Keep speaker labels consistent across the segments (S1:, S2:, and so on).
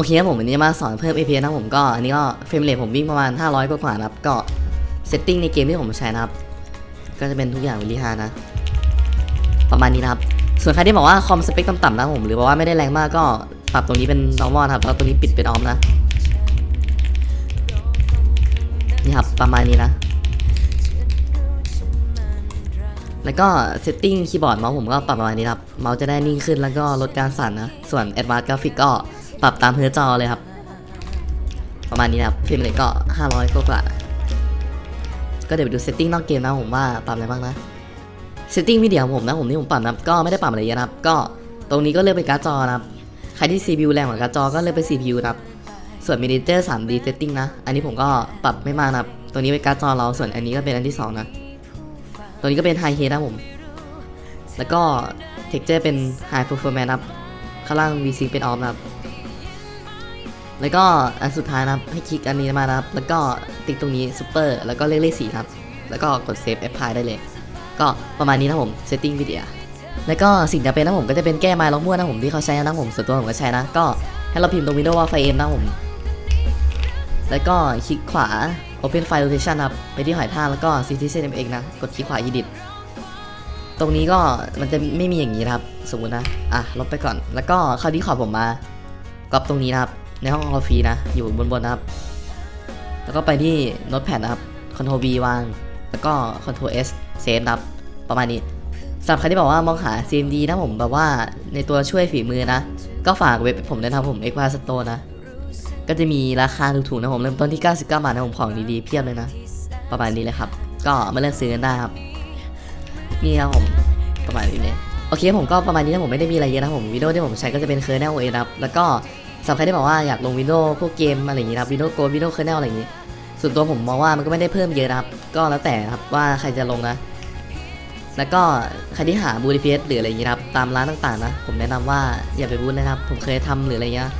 S1: โอเคครับผมวันนี้มาสอนเพิ่ม APS นะผมก็อันนี้ก็เฟรมเรทผมวิ่งประมาณ 500 กว่าๆนะครับก็เซตติ้งในเกมที่ผมใช้นะครับ ก็จะเป็นทุกอย่างวิลลี่ฮานะ ประมาณนี้นะครับ ส่วนใครที่บอกว่าคอมสเปคต่ำๆนะผมหรือบอกว่าไม่ได้แรงมากก็ปรับตรงนี้เป็น normal นะครับแล้วตรงนี้ปิดเป็นออฟนะนี่ครับประมาณนี้นะ แล้วก็เซตติ้งคีย์บอร์ดเมาส์ผมก็ปรับประมาณนี้ครับเมาส์จะได้นิ่งขึ้นแล้วก็ลดการสั่นนะส่วน Advanced Graphic ก็ ปรับตามเฮือจอเลยครับ ประมาณนี้นะครับเฟรมเรทก็ 500กว่าๆก็เดี๋ยวไปดูเซตติ้งนอกเกมนะผมว่าปรับอะไรบ้างนะเซตติ้งวิดีโอผมนะผมที่ผมปรับนะก็ไม่ได้ปรับอะไรเยอะนะครับ ก็ตรงนี้ก็เลือกเป็นการ์ดจอนะครับ ใครที่ CPU แรงกว่าการ์ดจอก็เลือกเป็น CPU นะครับ ส่วน Monitor 3D Setting นะ อันนี้ผมก็ปรับไม่มากนะครับ ตัวนี้เป็นการ์ดจอเรา ส่วนอันนี้ก็เป็นอันที่ 2 นะ ตัวนี้ก็เป็น High Head นะผม แล้วก็ Texture เป็น High Performance นะครับ ข้างล่าง VSync เป็น Off นะครับ แล้วก็อันสุดท้ายนะครับให้คลิกอันนี้มานะครับ แล้วก็ติ๊กตรงนี้ Super แล้วก็เลขเลขสีครับ แล้วก็กด Save Apply ได้เลย ก็ประมาณนี้นะผม Setting Video แล้วก็สิ่งจำเป็นนะผมก็จะเป็นแก้ไม้ล็อกมั่วนะผมที่เขาใช้นะผมส่วนตัวผมก็ใช้นะ ก็ให้เราพิมพ์ตรง Windows Wall Frame นะผม แล้วก็คลิกขวา Open File Rotation ครับไปที่หอยทากแล้วก็ Citizen MX นะ กดคลิกขวา Edit ตรงนี้ก็มันจะไม่มีอย่างนี้นะครับ สมมตินะ อะลบไปก่อน แล้วก็เข้าที่ขอผมมากรอบตรงนี้นะครับ ในห้องคอฟฟีนะ อยู่บนบนนะครับ แล้วก็ไปที่ Notepad นะครับ Ctrl V วาง แล้วก็ Ctrl S Save นะครับ ประมาณนี้สำหรับใครที่บอกว่ามองหา CMD นะผมแบบว่าในตัวช่วยฝีมือนะ ก็ฝากเว็บผมด้วยนะครับผม x p a Store นะ ก็จะมีราคาถูกๆนะผมเริ่มต้นที่ 99 บาทนะผมของดีๆเพียบเลยนะ ประมาณนี้เลยครับ ก็มาเลือกซื้อกันได้ครับ นี่ครับผมประมาณนี้เลยโอเคผมก็ประมาณนี้นะผมไม่ได้มีอะไรเยอะนะผมวิดีโอที่ผมใช้ก็จะเป็น kernel OS นะครับแล้วก็ สำหรับใครที่บอกว่าอยากลงวิดีโอพวกเกมอะไรอย่างงี้ครับวิดีโอโกวิดีโอ kernel อะไรอย่างงี้ ส่วนตัวผมมองว่ามันก็ไม่ได้เพิ่มเยอะนะครับ ก็แล้วแต่นะครับว่าใครจะลงนะ แล้วก็ใครที่หาบูริเพสหรืออะไรอย่างงี้ครับตามร้านต่างๆนะ ผมแนะนำว่าอย่าไปบูธเลยนะครับ ผมเคยทำหรืออะไรเงี้ย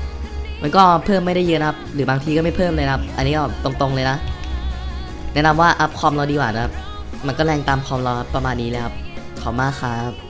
S1: มันก็เพิ่มไม่ได้เยอะนะครับ หรือบางทีก็ไม่เพิ่มเลยนะครับ อันนี้ก็ตรงๆเลยนะ แนะนำว่าอัพคอมเราดีกว่านะครับ มันก็แรงตามคอมเราประมาณนี้เลยครับ ขอบคุณมากครับ